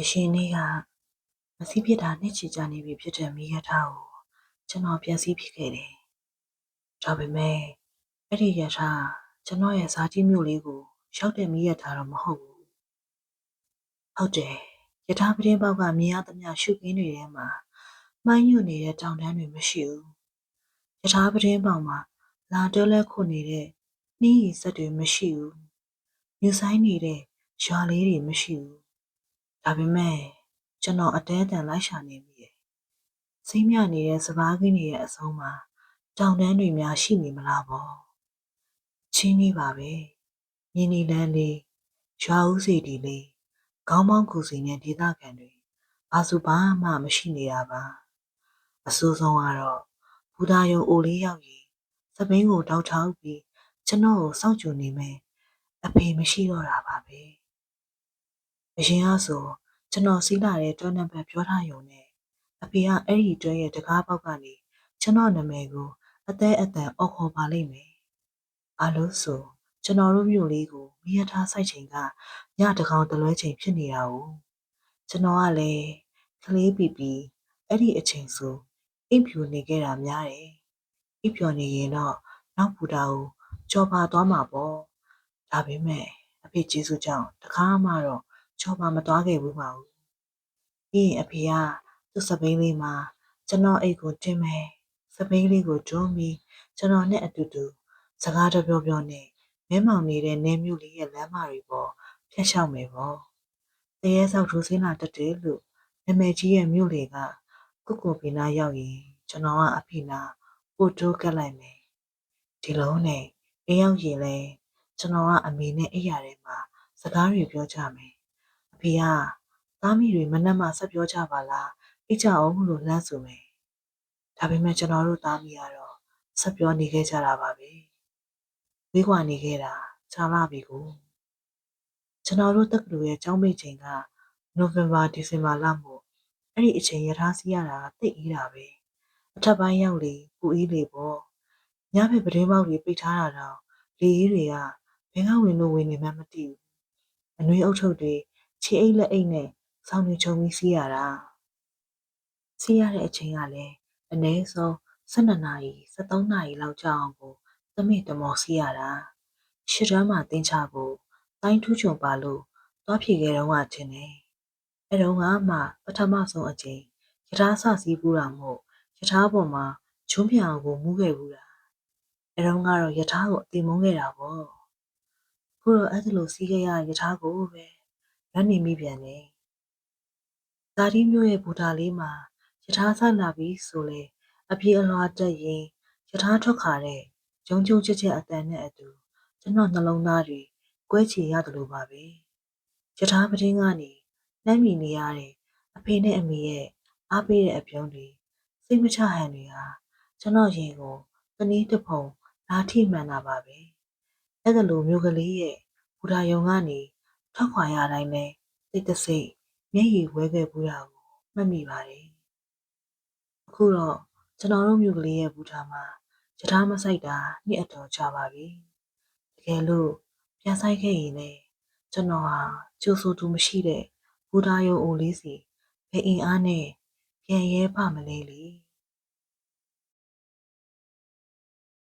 အရှင်နေ့ကမစီးပြစ်တာနှစ်ချီကြာနေပြီဖြစ်တဲ့မိရထားကိုကျွန်တော်ပြန်စည်းဖြစ်ခဲ့တယ်။ဒါပေမဲ့အဲ့ဒီရထားကျွန်တော်ရဲ့ဇာတိမြို့လေးကိုရောက်တဲ့မိရထားတော့မဟုတ်ဘူး။ဟုတ်တယ်။ရထားပတင်းပေါက်ကမြင်ရသမျှရှုခင်းတွေထဲမှာမိုင်းညွတ်နေတဲ့တောင်တန်းတွေမရှိဘူး။ရထားပတင်းပေါက်မှာလာတွဲလဲခုနေတဲ့နှင်းရီစက်တွေမရှိဘူး။မြူဆိုင်နေတဲ့ရွာလေးတွေမရှိဘူး။ ဒါပေမဲ့ကျွန်တော်အတဲအတန်လိုက်ရှာနေမိတယ်။စိမ့်မြနေတဲ့စပားကင်းတွေရဲ့အဆုံးမှာတောင်တန်းတွေများရှိနေမလားပေါ့။ချင်းကြီးပါပဲ။မြင်းနီလန်းလေးရွာဦးစီတီလေးခေါင်းမောင်းကူစီနဲ့ဒေသခံတွေဘာစုဘာမှမရှိနေတာပါ။အဆိုးဆုံးကတော့ဘူဒါယုံအိုလေးရောက်ရင်သပင်းကိုတောက်ထောက်ပြီးကျွန်တော်ကိုစောင့်ကြိုနေမယ်အဖေမရှိတော့တာပါပဲ။ အရင်ကဆိုကျွန်တော်စီးလာတဲ့တွန်းနံပါတ်ပြောထားရုံနဲ့အဖေကအဲ့ဒီတွဲရဲ့တကားပေါက်ကနေကျွန်တော်နာမည်ကိုအသေးအတန်အော်ခေါ်ပါလိမ့်မယ်။အားလို့ဆိုကျွန်တော်တို့မြို့လေးကိုမိရထားဆိုင်ချိန်ကညတကောင်တလွဲချိန်ဖြစ်နေတာ哦ကျွန်တော်ကလည်းကလေးပီပီအဲ့ဒီအချိန်ဆိုအိပ်ဖြူနေခဲ့တာများတယ်။အိပ်ပျော်နေရင်တော့နောက်ဘူတာကိုကြော်ပါသွားမှာပေါ့။ဒါပေမဲ့အဖေကျေးဇူးကြောင့်တခါမှတော့ ကြော်ပါမသွားခဲ့ဘူးပါဘူး။ပြီးရင်အဖေကသူ့စပိန်လေးမှာကျွန်တော်အိတ်ကိုတင်မယ်။စပိန်လေးကိုတွန်းပြီးကျွန်တော်နဲ့အတူတူစကားတပြောပြောနဲ့မဲမောင်နေတဲ့နေမျိုးလေးရဲ့လမ်းမတွေပေါ်ဖျက်လျှောက်မယ်ပေါ့။တရေဆောက်ထိုးစင်းလာတက်တယ်လို့နာမည်ကြီးရဲ့မြို့လေကကုကုပီနာရောက်ရင်ကျွန်တော်ကအဖေနာပို့တိုးကတ်လိုက်မယ်။ဒီလုံးနဲ့အေးရောက်ရင်လဲကျွန်တော်ကအမေနဲ့အိပ်ရထဲမှာစကားတွေပြောကြမယ်။အ ဖေကသားမိတွေမနှက်မှဆက်ပြောကြပါလားအိတ်ကြအောင်လို့လမ်းဆိုမယ်။ဒါပေမဲ့ကျွန်တော်တို့သားမိကတော့ဆက်ပြောနေခဲ့ကြတာပါပဲ။ဝေးကွာနေခဲ့တာကြာလာပြီကို။ကျွန်တော်တို့တက္ကသိုလ်ရဲ့ကျောင်းပိတ်ချိန်ကနိုဝင်ဘာဒီဇင်ဘာလမို့အဲ့ဒီအချိန်ရထားစီးရတာတိတ်အေးတာပဲ။အထက်ပိုင်းရောက်လေပူအေးလေပေါ့။ညဘက်ပဒင်းပေါက်တွေပိတ်ထားတာတော့လေအေးတွေကဘယ်ကဝင်လို့ဝင်နေမှမသိဘူး။အနှွေးအုပ်ထုပ်တွေ ခြေအိတ်လက်အိတ်နဲ့ဆောင်းနေချုံပြီးစီးရတာ။စီးရတဲ့အချိန်ကလည်းအနည်းဆုံး12နာရီ13နာရီလောက်ကြာအောင်ကိုသမီးတမော်စီးရတာ။ရှစ်တန်းမှာတင်ချဖို့တိုင်းထူးချုံပါလို့သွားဖြေခဲ့တော့ကချင်းနေ။အဲတော့ကမှပထမဆုံးအချိန်ယထာဆစီးပူတာမို့ယထာပေါ်မှာချုံးပြအောင်ကိုမူးခဲ့ဘူးတာ။အဲတော့ကတော့ယထာကိုအတိမုန်းခဲ့တာပေါ့။ခုတော့အဲ့ဒါလိုစီးခဲ့ရယထာကိုပဲ လက်နေမိပြန်တယ်။ဒါဒီမျိုးရဲ့ဘူတာလေးမှာယထာဆက်လာပြီးဆိုလေအပြေအလွှာတက်ရင်ယထာထွက်ခါတဲ့ဂျုံဂျုံချက်ချက်အတန်နဲ့အတူကျွန်တော်နှလုံးသားတွေကွဲချေရတယ်လို့ပါပဲယထာပတင်းကနေနှမ်းမြင်နေရတဲ့အဖေနဲ့အမေရဲ့အားပေးတဲ့အပြုံးတွေစိတ်မချဟန်တွေဟာကျွန်တော်ရင်ကိုတနည်းတစ်ဖုံလာထိမှန်တာပါပဲအဲ့ဒါလိုမျိုးကလေးရဲ့ဘူတာယုံကနေ ထွက်ခွာရတိုင်းလဲစိတ်တစိတ်မျက်ရည်ဝဲခဲ့ပူတာကိုမှတ်မိပါတယ်အခုတော့ကျွန်တော်တို့မြို့ကလေးရဲ့ဘူတာမှာယထာမဆိုင်တာနှစ်အတော်ကြာပါပြီတကယ်လို့ပြန်ဆိုင်ခဲ့ရင်လည်းကျွန်တော်ဟာကြိုးဆိုသူမရှိတဲ့ဘူတာယုံအိုလေးစီဘယ်အင်အားနဲ့ပြန်ရဲပါမလဲလေ